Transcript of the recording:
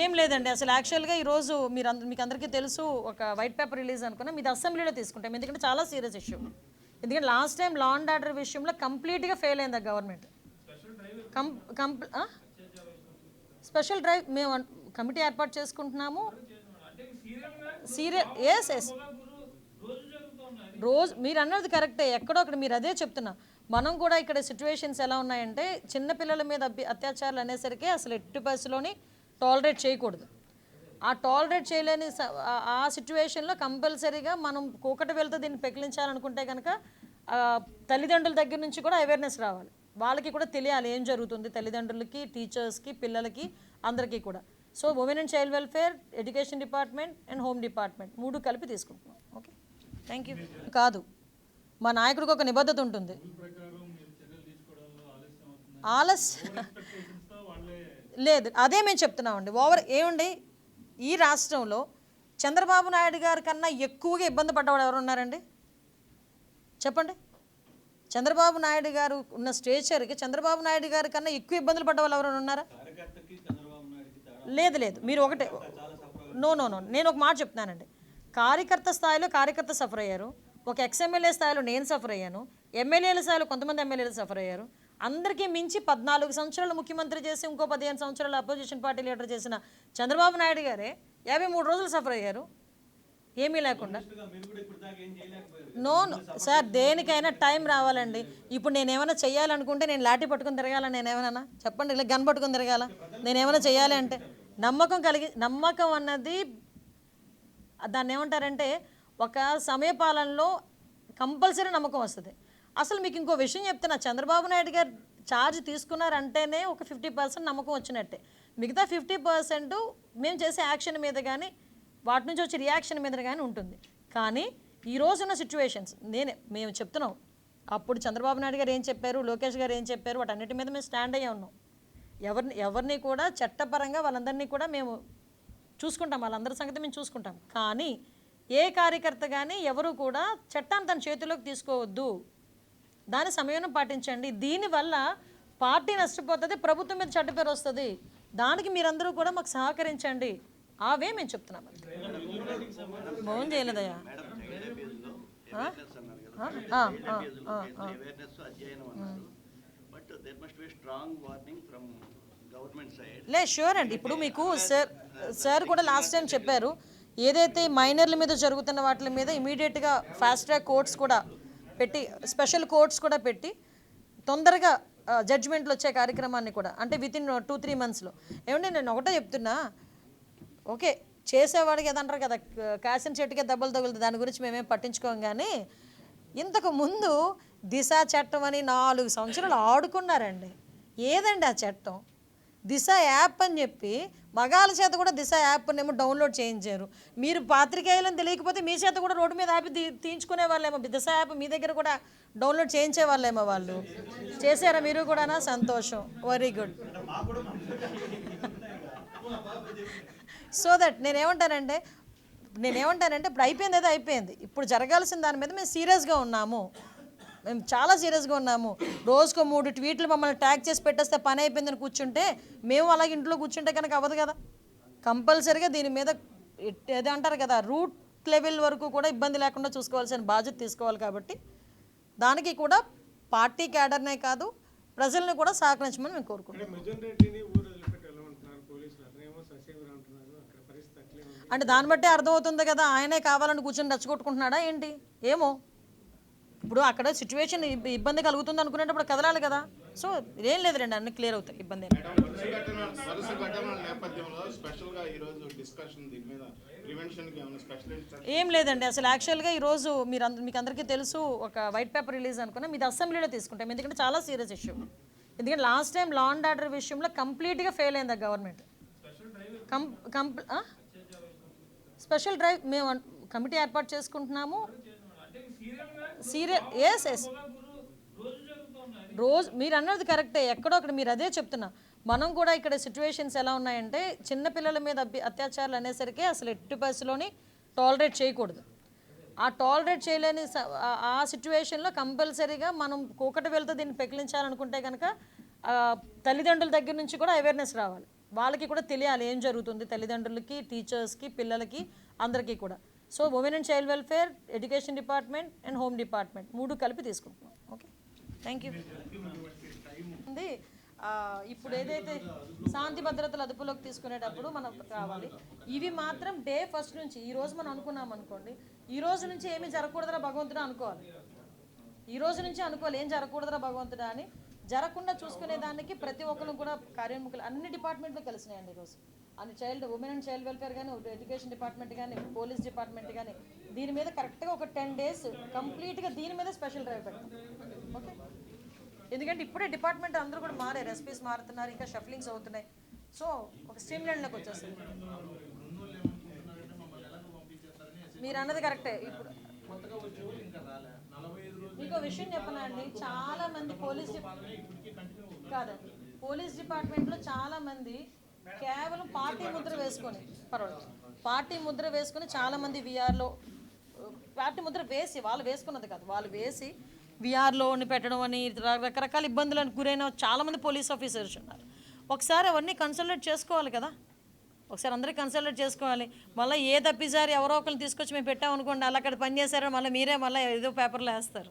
ఏం లేదండి అసలు యాక్చువల్గా ఈరోజు మీరు మీకు అందరికీ తెలుసు ఒక వైట్ పేపర్ రిలీజ్ అనుకున్నా. మీది అసెంబ్లీలో తీసుకుంటాం. ఎందుకంటే చాలా సీరియస్ ఇష్యూ ఎందుకంటే last time law and order విషయంలో కంప్లీట్గా ఫెయిల్ అయింది గవర్నమెంట్ కం కంప్ స్పెషల్ డ్రైవ్ మేము కమిటీ ఏర్పాటు చేసుకుంటున్నాము. సీరియల్ ఎస్ ఎస్ రోజు మీరు అన్నది కరెక్టే ఎక్కడో అక్కడ మీరు అదే చెప్తున్నా. మనం కూడా ఇక్కడ సిచ్యువేషన్స్ ఎలా ఉన్నాయంటే చిన్న పిల్లల మీద అత్యాచారాలు అనేసరికి అసలు ఎట్టి పరిస్థితిలోని టాలరేట్ చేయకూడదు. ఆ టాలరేట్ చేయలేని స- ఆ- సిచ్యువేషన్లో కంపల్సరీగా మనం కూకటి వెళ్తే దీన్ని పెకిలించాలనుకుంటే కనుక తల్లిదండ్రుల దగ్గర నుంచి కూడా అవేర్నెస్ రావాలి. వాళ్ళకి కూడా తెలియాలి ఏం జరుగుతుంది తల్లిదండ్రులకి టీచర్స్కి పిల్లలకి అందరికీ కూడా. So women and child welfare education department and home department మూడు కలిపి తీసుకుంటున్నాం. ఓకే థ్యాంక్ యూ కాదు. మా నాయకుడికి ఒక నిబద్ధత ఉంటుంది. ఆలస్య లేదు అదే మేము చెప్తున్నామండి. ఓవర్ ఏమండి ఈ రాష్ట్రంలో చంద్రబాబు నాయుడు గారి కన్నా ఎక్కువగా ఇబ్బంది పడ్డవాడు ఎవరు ఉన్నారండి? చెప్పండి. చంద్రబాబు నాయుడు గారు ఉన్న స్టేచర్కి చంద్రబాబు నాయుడు గారి కన్నా ఎక్కువ ఇబ్బందులు పడ్డ వాళ్ళు ఎవరైనా ఉన్నారా? లేదు లేదు. మీరు ఒకటే నో నో నో. నేను ఒక మాట చెప్తున్నానండి. కార్యకర్త స్థాయిలో కార్యకర్త సఫర్ అయ్యారు ఒక ఎక్స్ఎమ్మెల్యే స్థాయిలో నేను సఫర్ అయ్యాను ఎమ్మెల్యేల స్థాయిలో కొంతమంది ఎమ్మెల్యేలు సఫర్ అయ్యారు అందరికీ మించి పద్నాలుగు సంవత్సరాలు ముఖ్యమంత్రి చేసి ఇంకో పదిహేను సంవత్సరాలు అపోజిషన్ పార్టీ లీడర్ చేసిన చంద్రబాబు నాయుడు గారే యాభై మూడు రోజులు సఫర్ అయ్యారు. ఏమీ లేకుండా. నో సార్ దేనికైనా టైం రావాలండి. ఇప్పుడు నేను ఏమైనా చేయాలనుకుంటే నేను లాఠీ పట్టుకొని తిరగాల నేను ఏమైనా చెప్పండి ఇలా గన్ పట్టుకొని తిరగాల? నేను ఏమైనా చేయాలి అంటే నమ్మకం కలిగి నమ్మకం అన్నది దాన్ని ఏమంటారంటే ఒక సమయపాలనలో కంపల్సరీ నమ్మకం వస్తుంది. అసలు మీకు ఇంకో విషయం చెప్తున్నా. చంద్రబాబు నాయుడు గారు ఛార్జ్ తీసుకున్నారంటేనే ఒక ఫిఫ్టీ పర్సెంట్ నమ్మకం వచ్చినట్టే. మిగతా ఫిఫ్టీ పర్సెంట్ మేము చేసే యాక్షన్ మీద కానీ వాటి నుంచి వచ్చే రియాక్షన్ మీద కానీ ఉంటుంది. కానీ ఈ రోజున్న సిచ్యువేషన్స్ నేనే మేము చెప్తున్నాం. అప్పుడు చంద్రబాబు నాయుడు గారు ఏం చెప్పారు లోకేష్ గారు ఏం చెప్పారు వాటన్నిటి మీద మేము స్టాండ్ అయ్యే ఉన్నాం. ఎవరిని ఎవరిని కూడా చట్టపరంగా వాళ్ళందరినీ కూడా మేము చూసుకుంటాం. వాళ్ళందరి సంగతి మేము చూసుకుంటాం. కానీ ఏ కార్యకర్త కానీ ఎవరు కూడా చట్టాన్ని తన చేతిలోకి తీసుకోవద్దు. దాని సమయం పాటించండి. దీనివల్ల పార్టీ నష్టపోతుంది ప్రభుత్వం మీద చెడ్డ పేరు వస్తుంది. దానికి మీరందరూ కూడా మాకు సహకరించండి. అవే మేము చెప్తున్నాం. చేయలేదయ్యా? గవర్నమెంట్ సైడ్ లే షూర్ అండి. ఇప్పుడు మీకు సార్ సార్ కూడా లాస్ట్ టైం చెప్పారు. ఏదైతే మైనర్ల మీద జరుగుతున్న వాటి మీద ఇమీడియట్గా ఫాస్ట్ ట్రాక్ కోర్ట్స్ కూడా పెట్టి స్పెషల్ కోర్ట్స్ కూడా పెట్టి తొందరగా జడ్జిమెంట్లు వచ్చే కార్యక్రమాన్ని కూడా అంటే విత్ ఇన్ టూ త్రీ మంత్స్లో ఏమంటే నేను ఒకటే చెప్తున్నా. ఓకే చేసేవాడికి ఏదంటారు కదా కాసిన చెట్టుకే దెబ్బలు తగులుతుంది దాని గురించి మేమేం పట్టించుకోం కానీ ఇంతకు ముందు దిశ చట్టం అని నాలుగు సంవత్సరాలు ఆడుకున్నారండి. ఏదండి ఆ చట్టం? దిశ యాప్ అని చెప్పి మగాళ్ళ చేత కూడా దిశ యాప్నేమో ఏమో డౌన్లోడ్ చేయించారు. మీరు పాత్రికేయులను తెలియకపోతే మీ చేత కూడా రోడ్డు మీద యాప్ తీ- తీయించుకునే వాళ్ళేమో దిశ యాప్ మీ దగ్గర కూడా డౌన్లోడ్ చేయించే వాళ్ళేమో వాళ్ళు. చేశారా మీరు కూడానా? సంతోషం. వెరీ గుడ్ సో దట్ నేనేమంటానంటే నేనేమంటానంటే ఇప్పుడు అయిపోయింది అయితే అయిపోయింది. ఇప్పుడు జరగాల్సిన దాని మీద మేము సీరియస్గా ఉన్నాము. మేము చాలా సీరియస్గా ఉన్నాము. రోజుకో మూడు ట్వీట్లు మమ్మల్ని ట్యాగ్ చేసి పెట్టేస్తే పని అయిపోయిందని కూర్చుంటే మేము అలాగే ఇంట్లో కూర్చుంటే కనుక అవ్వదు కదా. కంపల్సరీగా దీని మీద ఏదో అంటారు కదా రూట్ లెవెల్ వరకు కూడా ఇబ్బంది లేకుండా చూసుకోవాల్సిన బాధ్యత తీసుకోవాలి కాబట్టి దానికి కూడా పార్టీ క్యాడర్నే కాదు ప్రజల్ని కూడా సహకరించమని మేము కోరుకుంటున్నాం. అంటే దాన్ని బట్టి అర్థమవుతుంది కదా ఆయనే కావాలని కూర్చొని రెచ్చగొట్టుకుంటున్నాడా ఏంటి? ఏమో. ఇప్పుడు అక్కడ సిచ్యువేషన్ ఇబ్బంది కలుగుతుంది అనుకునేటప్పుడు కదలాలి కదా. సో ఏం లేదు రండి అన్ని క్లియర్ అవుతాయి ఇబ్బంది ఏం లేదండి అసలు యాక్చువల్గా ఈరోజు మీరు మీకు అందరికీ తెలుసు ఒక వైట్ పేపర్ రిలీజ్ అనుకున్నా మీది అసెంబ్లీలో తీసుకుంటాం ఎందుకంటే చాలా సీరియస్ ఇష్యూ ఎందుకంటే last time law and order విషయంలో కంప్లీట్గా ఫెయిల్ అయింది గవర్నమెంట్ కం కంప్? స్పెషల్ డ్రైవ్ మేము కమిటీ ఏర్పాటు చేసుకుంటున్నాము. సీరియల్ ఎస్ ఎస్ రోజు మీరు అన్నది కరెక్టే ఎక్కడో అక్కడ మీరు అదే చెప్తున్నా. మనం కూడా ఇక్కడ సిచ్యువేషన్స్ ఎలా ఉన్నాయంటే చిన్న పిల్లల మీద అత్యాచారాలు అనేసరికి అసలు ఎట్టి పరిస్థితిలోని టాలరేట్ చేయకూడదు. ఆ టాలరేట్ చేయలేని ఆ- సిచ్యువేషన్లో కంపల్సరీగా మనం కూకటి వెళ్తే దీన్ని పెకిలించాలనుకుంటే కనుక తల్లిదండ్రుల దగ్గర నుంచి కూడా అవేర్నెస్ రావాలి. వాళ్ళకి కూడా తెలియాలి ఏం జరుగుతుంది తల్లిదండ్రులకి టీచర్స్కి పిల్లలకి అందరికీ కూడా. So women and child welfare education department and home department మూడు కలిపి తీసుకుంటున్నాం. ఓకే థ్యాంక్ యూ ఉంది. ఇప్పుడు ఏదైతే శాంతి భద్రతలు అదుపులోకి తీసుకునేటప్పుడు మనకు కావాలి. ఇవి మాత్రం డే ఫస్ట్ నుంచి ఈ రోజు మనం అనుకున్నాం అనుకోండి ఈ రోజు నుంచి ఏమి జరగకూడదురా భగవంతుడు అనుకోవాలి. ఈ రోజు నుంచి అనుకోవాలి ఏం జరగకూడదురా భగవంతుడా అని. జరగకుండా చూసుకునే దానికి ప్రతి ఒక్కరు కూడా కార్యముఖులు అన్ని డిపార్ట్మెంట్లు కలిసినాయండి ఈరోజు అని child women and child welfare కానీ ఎడ్యుకేషన్ డిపార్ట్మెంట్ కానీ పోలీస్ డిపార్ట్మెంట్ కానీ దీని మీద కరెక్ట్గా ఒక టెన్ డేస్ కంప్లీట్గా దీని మీద స్పెషల్ డ్రైవ్ పెడతాం. ఓకే ఎందుకంటే ఇప్పుడే డిపార్ట్మెంట్ అందరూ కూడా మారారు ఎస్పీస్ మారుతున్నారు ఇంకా షఫ్లింగ్స్ అవుతున్నాయి. సో ఒక స్ట్రీమ్ లైన్లోకి వచ్చేస్తుంది. మీరు అన్నది కరెక్టే ఇప్పుడు. మీకు విషయం చెప్పనా అండి? చాలా మంది పోలీస్ డిపా- కాదండి. పోలీస్ డిపార్ట్మెంట్లో చాలా మంది కేవలం పార్టీ ముద్ర వేసుకొని పర్వాలేదు. పార్టీ ముద్ర వేసుకొని చాలా మంది విఆర్లో పార్టీ ముద్ర వేసి వాళ్ళు వేసుకున్నది కాదు. వాళ్ళు వేసి విఆర్లో పెట్టడం అని రకరకాల ఇబ్బందులకు గురైన చాలా మంది పోలీస్ ఆఫీసర్స్ ఉన్నారు. ఒకసారి అవన్నీ కన్సల్టేట్ చేసుకోవాలి కదా. ఒకసారి అందరికీ కన్సల్టేట్ చేసుకోవాలి. మళ్ళీ ఏ తప్పిసారి ఎవరో ఒకరిని తీసుకొచ్చి మేము పెట్టామనుకోండి అలా అక్కడ పని చేశారో మళ్ళీ మీరే మళ్ళీ ఏదో పేపర్లో వేస్తారు.